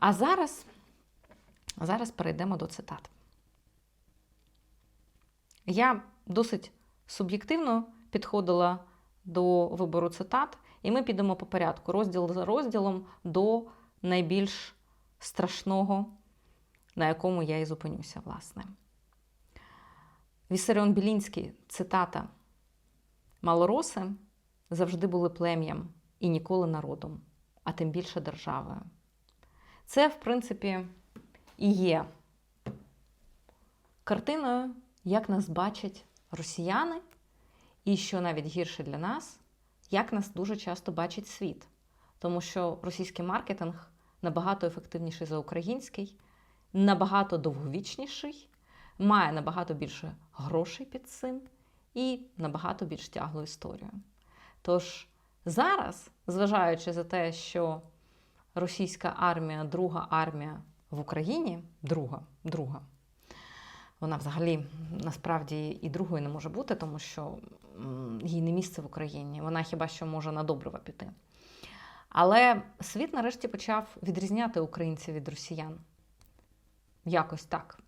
А зараз, зараз перейдемо до цитат. Я досить суб'єктивно підходила до вибору цитат, і ми підемо по порядку, розділ за розділом до найбільш страшного, на якому я і зупинюся, власне. Вісаріон Білінський, цитата: Малороси завжди були плем'ям і ніколи народом, а тим більше державою. Це, в принципі, і є картиною, як нас бачать росіяни, і що навіть гірше для нас, як нас дуже часто бачить світ. Тому що російський маркетинг набагато ефективніший за український, набагато довговічніший, має набагато більше грошей під цим і набагато більш тяглу історію. Тож зараз, зважаючи за те, що російська армія, друга армія в Україні, друга, друга, вона взагалі насправді і другою не може бути, тому що їй не місце в Україні. Вона хіба що може на добрива піти. Але світ нарешті почав відрізняти українців від росіян. Якось так.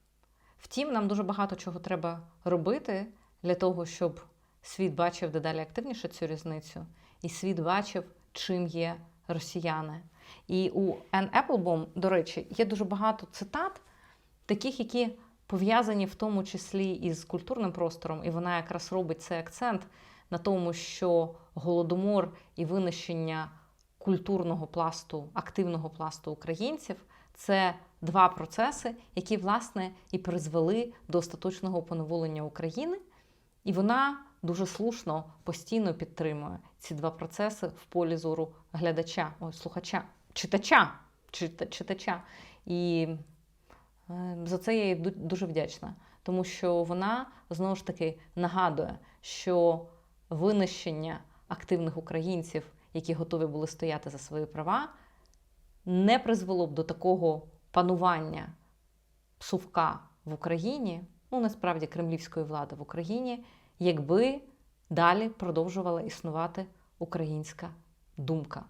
Втім, нам дуже багато чого треба робити для того, щоб світ бачив дедалі активніше цю різницю, і світ бачив, чим є росіяни. І у Ен Еплбом, до речі, є дуже багато цитат, таких, які пов'язані в тому числі із культурним простором, і вона якраз робить цей акцент на тому, що голодомор і винищення культурного пласту, активного пласту українців це два процеси, які, власне, і призвели до остаточного поневолення України. І вона дуже слушно постійно підтримує ці два процеси в полі зору глядача, ой, слухача, читача, читача. І е, за це я їй дуже вдячна, тому що вона знову ж таки нагадує, що винищення активних українців, які готові були стояти за свої права, не призвело б до такого панування псувка в Україні, ну насправді кремлівської влади в Україні, якби далі продовжувала існувати українська думка.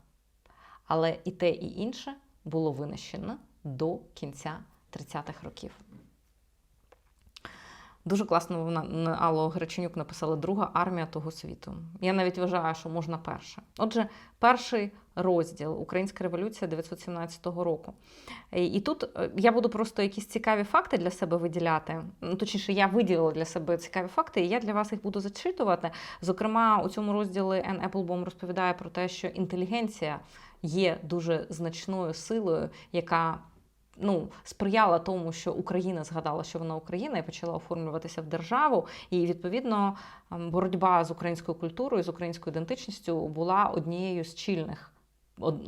Але і те, і інше було винищено до кінця 30-х років. Дуже класно вона на- Алло Греченюк написала друга армія того світу. Я навіть вважаю, що можна перша. Отже, перший розділ Українська революція 917 року. І і тут е, я буду просто якісь цікаві факти для себе виділяти. Ну, Точніше, я виділила для себе цікаві факти, і я для вас їх буду зачитувати. Зокрема, у цьому розділі Ен Еплбом розповідає про те, що інтелігенція є дуже значною силою, яка ну, сприяла тому, що Україна згадала, що вона Україна, і почала оформлюватися в державу. І відповідно ем, боротьба з українською культурою, з українською ідентичністю була однією з чільних.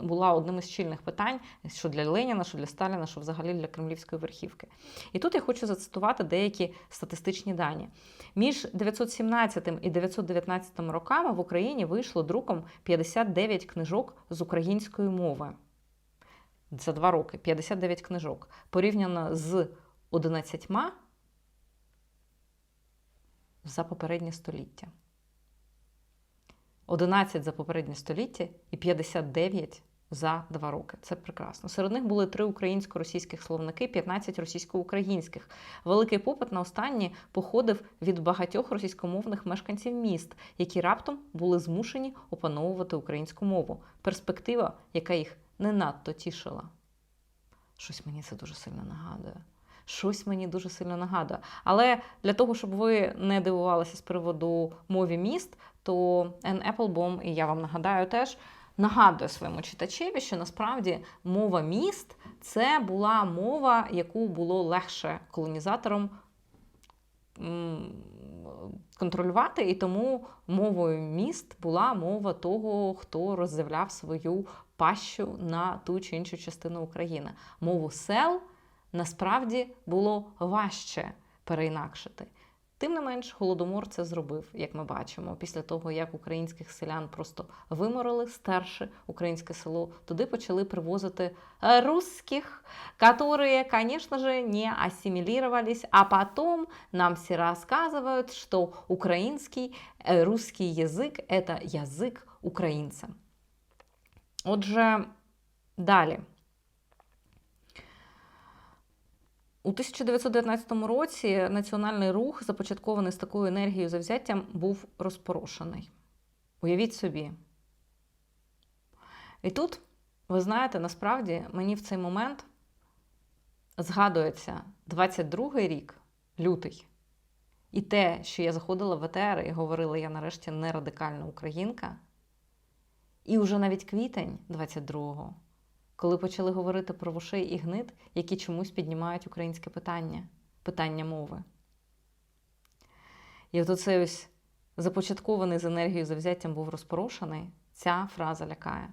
Була одним із чільних питань, що для Леніна, що для Сталіна, що взагалі для кремлівської верхівки. І тут я хочу зацитувати деякі статистичні дані. Між 917 і 919 роками в Україні вийшло друком 59 книжок з української мови за два роки 59 книжок, порівняно з 11 за попереднє століття. 11 за попереднє століття і 59 за два роки. Це прекрасно. Серед них були три українсько-російських словники, 15 російсько-українських. Великий попит на останні походив від багатьох російськомовних мешканців міст, які раптом були змушені опановувати українську мову. Перспектива, яка їх не надто тішила. Щось мені це дуже сильно нагадує. Щось мені дуже сильно нагадує. Але для того, щоб ви не дивувалися з приводу мові міст, то Ен Еплбом, і я вам нагадаю теж, нагадує своєму читачеві, що насправді мова міст це була мова, яку було легше колонізаторам контролювати, і тому мовою міст була мова того, хто роздивляв свою пащу на ту чи іншу частину України. Мову сел насправді було важче переінакшити. Тим не менш, голодомор це зробив, як ми бачимо, після того, як українських селян просто виморили, стерши українське село, туди почали привозити е, русских, которые, конечно же, не ассимилировались, а потом нам все рассказывают, что украинский, э, русский язык – это язик українця. Отже, далі. 1919 році національний рух, започаткований з такою енергією завзяттям, був розпорошений. Уявіть собі. І тут, ви знаєте, насправді мені в цей момент згадується 22-й рік, лютий, і те, що я заходила в ЕТР і говорила, я нарешті не радикальна українка. І вже навіть квітень 22-го, коли почали говорити про вушей і гнит, які чомусь піднімають українське питання, питання мови. І от оцей ось започаткований з енергією завзяттям був розпорошений, ця фраза лякає.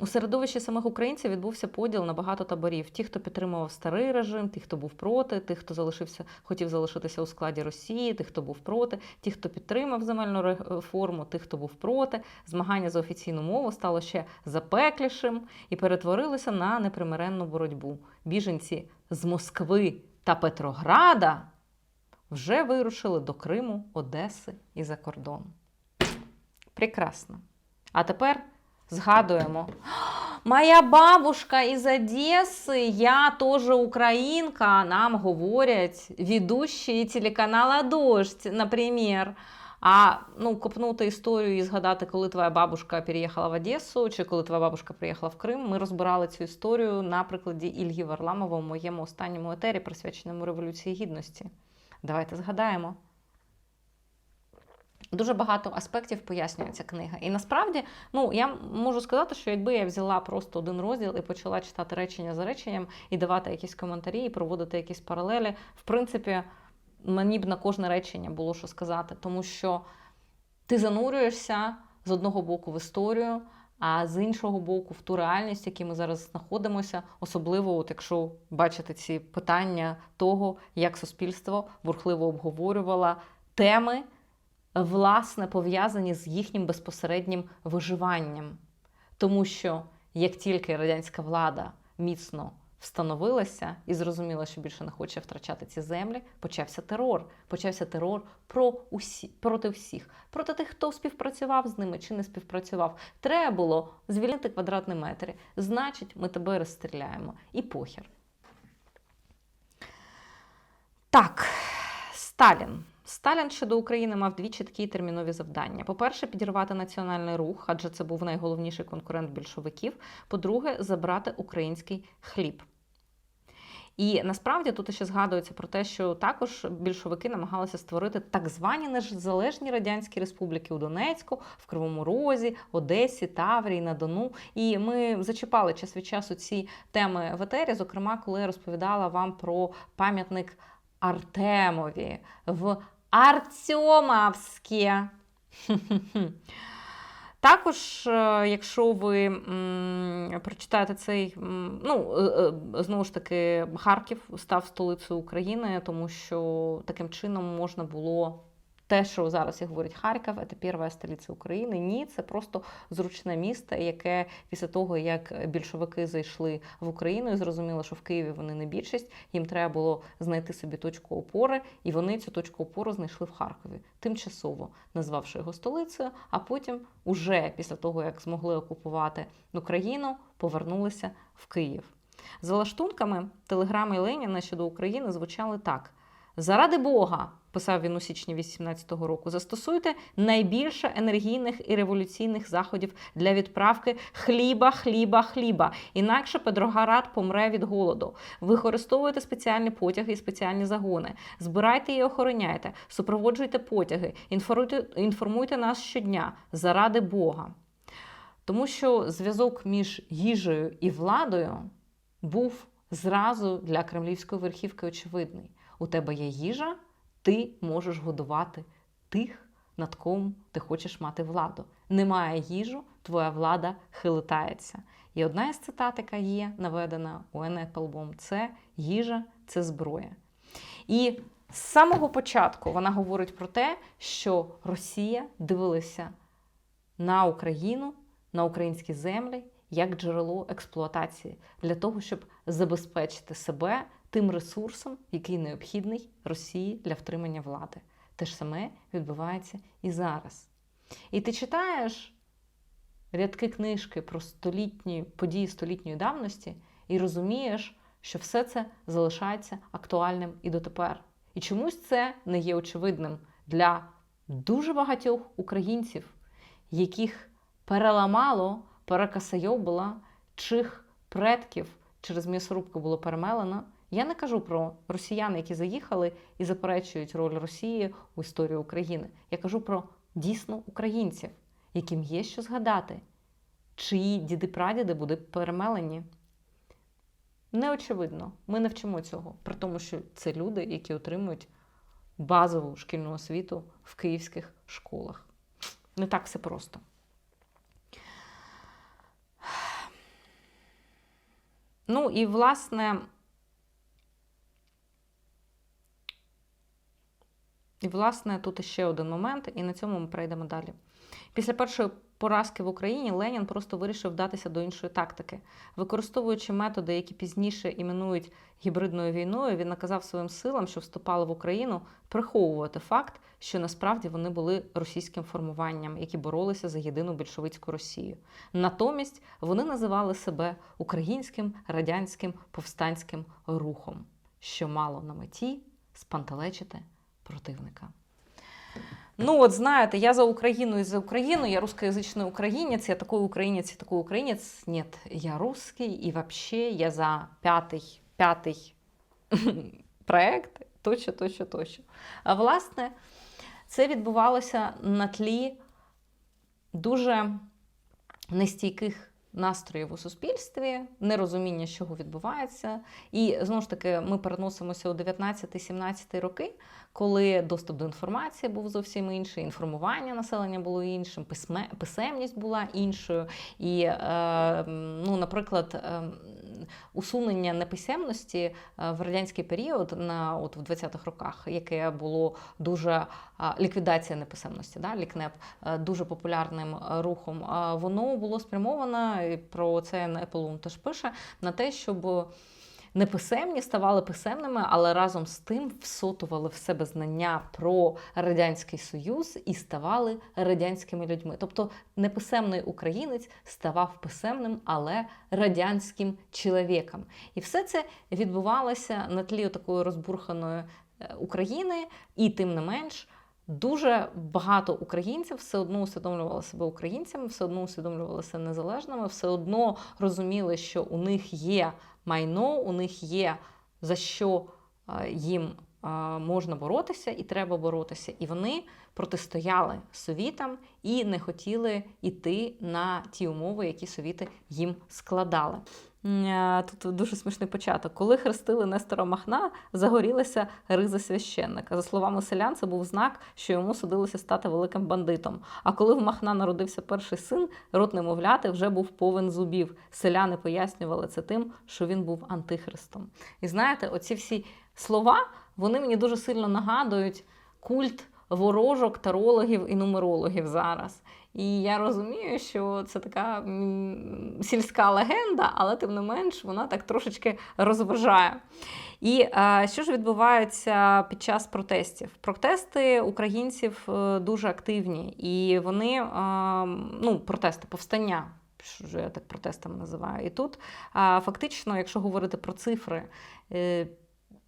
У середовищі самих українців відбувся поділ на багато таборів: ті, хто підтримував старий режим, ті, хто був проти, ті, хто залишився, хотів залишитися у складі Росії, ті, хто був проти, ті, хто підтримав земельну реформу, ті, хто був проти. Змагання за офіційну мову стало ще запеклішим і перетворилося на непримиренну боротьбу. Біженці з Москви та Петрограда вже вирушили до Криму, Одеси і за кордон. Прекрасно. А тепер згадуємо. Моя бабушка із Одеси, я теж українка, нам говорять ведущі телеканала Дождь, наприклад. А ну, копнути історію і згадати, коли твоя бабушка переїхала в Одесу, чи коли твоя бабушка приїхала в Крим, ми розбирали цю історію на прикладі Ільги Варламова в моєму останньому етері, присвяченому Революції Гідності. Давайте згадаємо. Дуже багато аспектів пояснює ця книга. І насправді, ну я можу сказати, що якби я взяла просто один розділ і почала читати речення за реченням і давати якісь коментарі, і проводити якісь паралелі, в принципі, мені б на кожне речення було що сказати, тому що ти занурюєшся з одного боку в історію, а з іншого боку, в ту реальність, в якій ми зараз знаходимося, особливо, от якщо бачити ці питання того, як суспільство бурхливо обговорювало теми власне пов'язані з їхнім безпосереднім виживанням. Тому що як тільки радянська влада міцно встановилася і зрозуміла, що більше не хоче втрачати ці землі, почався терор. Почався терор про усі, проти всіх, проти тих, хто співпрацював з ними чи не співпрацював. Треба було звільнити квадратні метри. Значить, ми тебе розстріляємо. І похер. Так, Сталін. Сталін щодо України мав дві чіткі термінові завдання: по-перше, підірвати національний рух, адже це був найголовніший конкурент більшовиків. По-друге, забрати український хліб. І насправді тут ще згадується про те, що також більшовики намагалися створити так звані незалежні радянські республіки у Донецьку, в Кривому Розі, Одесі, Таврії, на Дону. І ми зачіпали час від часу ці теми в етері, зокрема, коли я розповідала вам про пам'ятник Артемові в Артемовське. Також, е, якщо ви м, прочитаєте цей, м, ну, е, е, знову ж таки, Харків став столицею України, тому що таким чином можна було те, що зараз і говорять Харків, це перша столиця України. Ні, це просто зручне місто, яке після того, як більшовики зайшли в Україну і зрозуміли, що в Києві вони не більшість, їм треба було знайти собі точку опори, і вони цю точку опору знайшли в Харкові, тимчасово назвавши його столицею. А потім, уже після того, як змогли окупувати Україну, повернулися в Київ. За лаштунками телеграми Леніна щодо України звучали так. Заради Бога, писав він у січні 18-го року, застосуйте найбільше енергійних і революційних заходів для відправки хліба, хліба, хліба. Інакше Петроград помре від голоду. Використовуйте спеціальні потяги і спеціальні загони. Збирайте і охороняйте, супроводжуйте потяги, інформуйте, інформуйте нас щодня заради Бога. Тому що зв'язок між їжею і владою був зразу для кремлівської верхівки очевидний у тебе є їжа, ти можеш годувати тих, над ком ти хочеш мати владу. Немає їжу, твоя влада хилитається. І одна із цитат, яка є наведена у Енепелбом, це їжа, це зброя. І з самого початку вона говорить про те, що Росія дивилася на Україну, на українські землі як джерело експлуатації для того, щоб забезпечити себе тим ресурсом, який необхідний Росії для втримання влади. Те ж саме відбувається і зараз. І ти читаєш рядки книжки про столітні події столітньої давності і розумієш, що все це залишається актуальним і дотепер. І чомусь це не є очевидним для дуже багатьох українців, яких переламало, перекасайобило, чих предків через м'ясорубку було перемелено. Я не кажу про росіян, які заїхали і заперечують роль Росії у історії України. Я кажу про дійсно українців, яким є що згадати, чиї діди-прадіди були перемелені. Неочевидно, ми не вчимо цього, при тому, що це люди, які отримують базову шкільну освіту в київських школах. Не так все просто. Ну і власне. І, власне, тут ще один момент, і на цьому ми перейдемо далі. Після першої поразки в Україні Ленін просто вирішив вдатися до іншої тактики. Використовуючи методи, які пізніше іменують гібридною війною, він наказав своїм силам, що вступали в Україну, приховувати факт, що насправді вони були російським формуванням, які боролися за єдину більшовицьку Росію. Натомість вони називали себе українським радянським повстанським рухом, що мало на меті спантелечити противника. Ну, от знаєте, я за Україну і за Україну, я русскоязычный українець, я такой українець і такой українець. Нет, я русский, і вообще я за п'ятий, п'ятий проект, тощо, тощо, тощо. А власне, це відбувалося на тлі дуже нестійких настроїв у суспільстві, нерозуміння, чого відбувається. І знову ж таки, ми переносимося у 19-17 роки, коли доступ до інформації був зовсім інший, інформування населення було іншим, письме, писемність була іншою. І, е, ну, наприклад, е, усунення неписемності е, в радянський період на от в 20-х роках, яке було дуже ліквідація неписемності, да, лікнеп дуже популярним рухом. Воно було спрямовано і про це Неполум теж пише на те, щоб неписемні ставали писемними, але разом з тим всотували в себе знання про радянський союз і ставали радянськими людьми. Тобто неписемний українець ставав писемним, але радянським чоловіком. І все це відбувалося на тлі такої розбурханої е, України, і тим не менш. Дуже багато українців все одно усвідомлювали себе українцями, все одно усвідомлювалися незалежними, все одно розуміли, що у них є майно, у них є за що їм можна боротися і треба боротися. І вони протистояли совітам і не хотіли йти на ті умови, які совіти їм складали. Тут дуже смішний початок. Коли хрестили Нестора Махна, загорілася риза священника. За словами селян, це був знак, що йому судилося стати великим бандитом. А коли в Махна народився перший син, рот немовляти вже був повен зубів. Селяни пояснювали це тим, що він був антихристом. І знаєте, оці всі слова вони мені дуже сильно нагадують культ ворожок, тарологів і нумерологів зараз. І я розумію, що це така сільська легенда, але тим не менш вона так трошечки розважає. І а, що ж відбувається під час протестів? Протести українців е, дуже активні, і вони а, ну, протести, повстання. Що я так протестами називаю. І тут фактично, якщо говорити про цифри, е,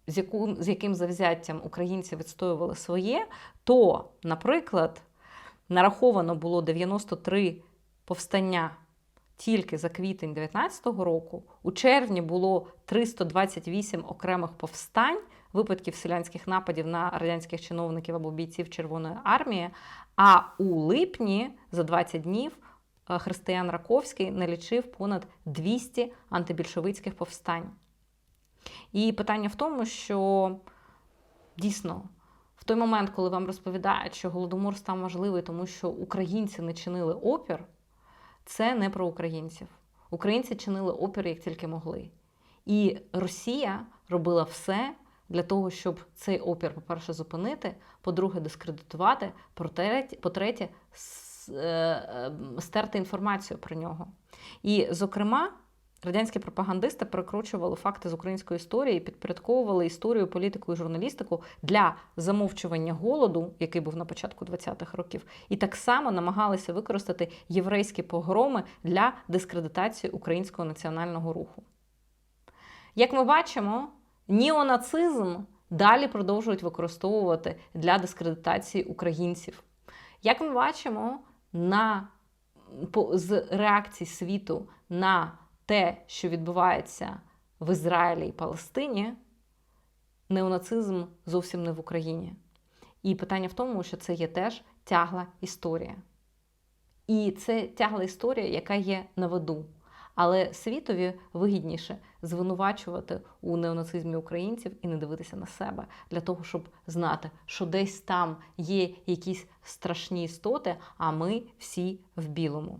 з яку, з яким завзяттям українці відстоювали своє, то, наприклад, нараховано було 93 повстання тільки за квітень 2019 року. У червні було 328 окремих повстань, випадків селянських нападів на радянських чиновників або бійців Червоної армії. А у липні за 20 днів е, Християн Раковський налічив понад 200 антибільшовицьких повстань. І питання в тому, що дійсно в той момент, коли вам розповідають, що голодомор став можливий, тому що українці не чинили опір, це не про українців. Українці чинили опір як тільки могли. І Росія робила все для того, щоб цей опір, по-перше, зупинити, по-друге, дискредитувати, по-третє, е, е, стерти інформацію про нього. І, зокрема, Радянські пропагандисти перекручували факти з української історії, підпорядковували історію, політику і журналістику для замовчування голоду, який був на початку 20-х років, і так само намагалися використати єврейські погроми для дискредитації українського національного руху. Як ми бачимо, неонацизм далі продовжують використовувати для дискредитації українців. Як ми бачимо, на, по, з реакцій світу на те, що відбувається в Ізраїлі і Палестині, неонацизм зовсім не в Україні. І питання в тому, що це є теж тягла історія. І це тягла історія, яка є на виду. Але світові вигідніше звинувачувати у неонацизмі українців і не дивитися на себе для того, щоб знати, що десь там є якісь страшні істоти, а ми всі в білому.